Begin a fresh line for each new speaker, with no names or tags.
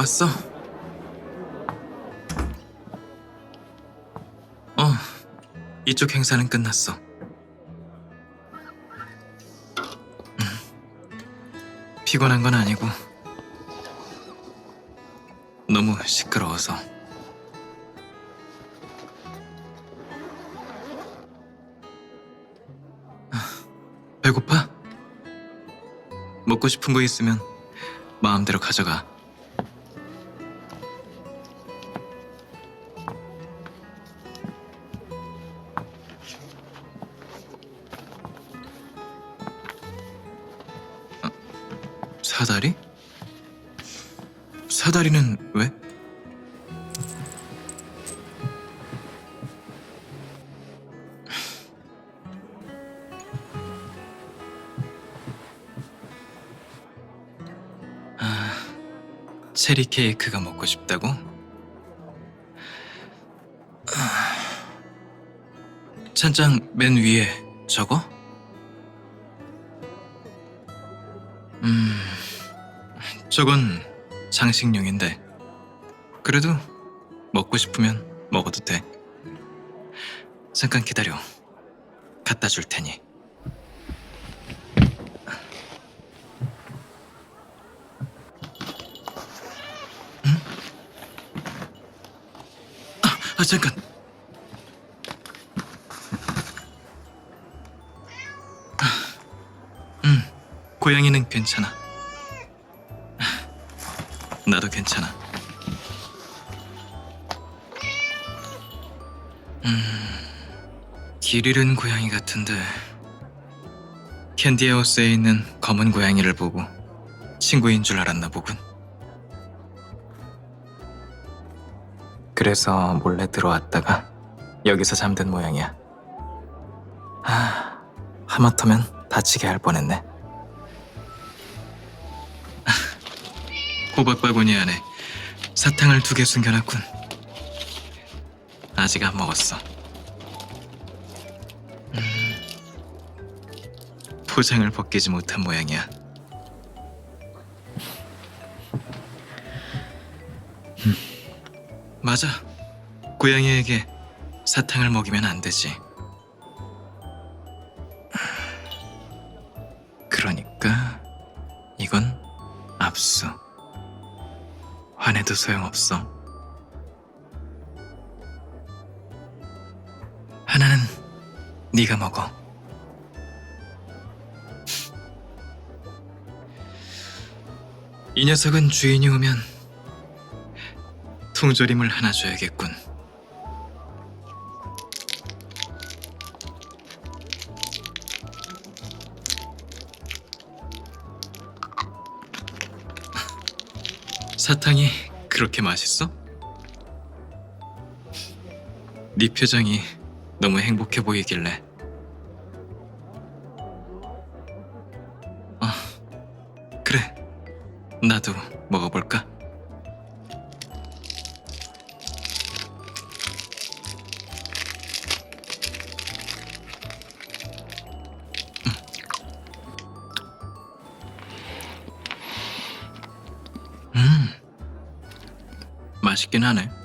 왔어? 어, 이쪽 행사는 끝났어. 음, 피곤한 건 아니고 너무 시끄러워서. 아, 배고파? 먹고 싶은 거 있으면 마음대로 가져가. 사다리? 사다리는 왜? 아, 체리 케이크가 먹고 싶다고? 아, 찬장 맨 위에 저거? 음, 저건 장식용인데 그래도 먹고 싶으면 먹어도 돼. 잠깐 기다려. 갖다 줄 테니. 아, 잠깐. 음, 고양이는 괜찮아. 나도 괜찮아. 음, 길 잃은 고양이 같은데 캔디하우스에 있는 검은 고양이를 보고 친구인 줄 알았나 보군. 그래서 몰래 들어왔다가 여기서 잠든 모양이야. 아, 하마터면 다치게 할 뻔했네. 호박 바구니 안에 사탕을 두 개 숨겨놨군. 아직 안 먹었어. 음, 포장을 벗기지 못한 모양이야. 음, 맞아. 고양이에게 사탕을 먹이면 안 되지. 그러니까 이건 압수. 화내도 소용없어. 하나는 네가 먹어. 이 녀석은 주인이 오면 통조림을 하나 줘야겠군. 사탕이 그렇게 맛있어? 네 표정이 너무 행복해 보이길래. 아, 그래. 나도 먹어볼까? 맛있긴 하네.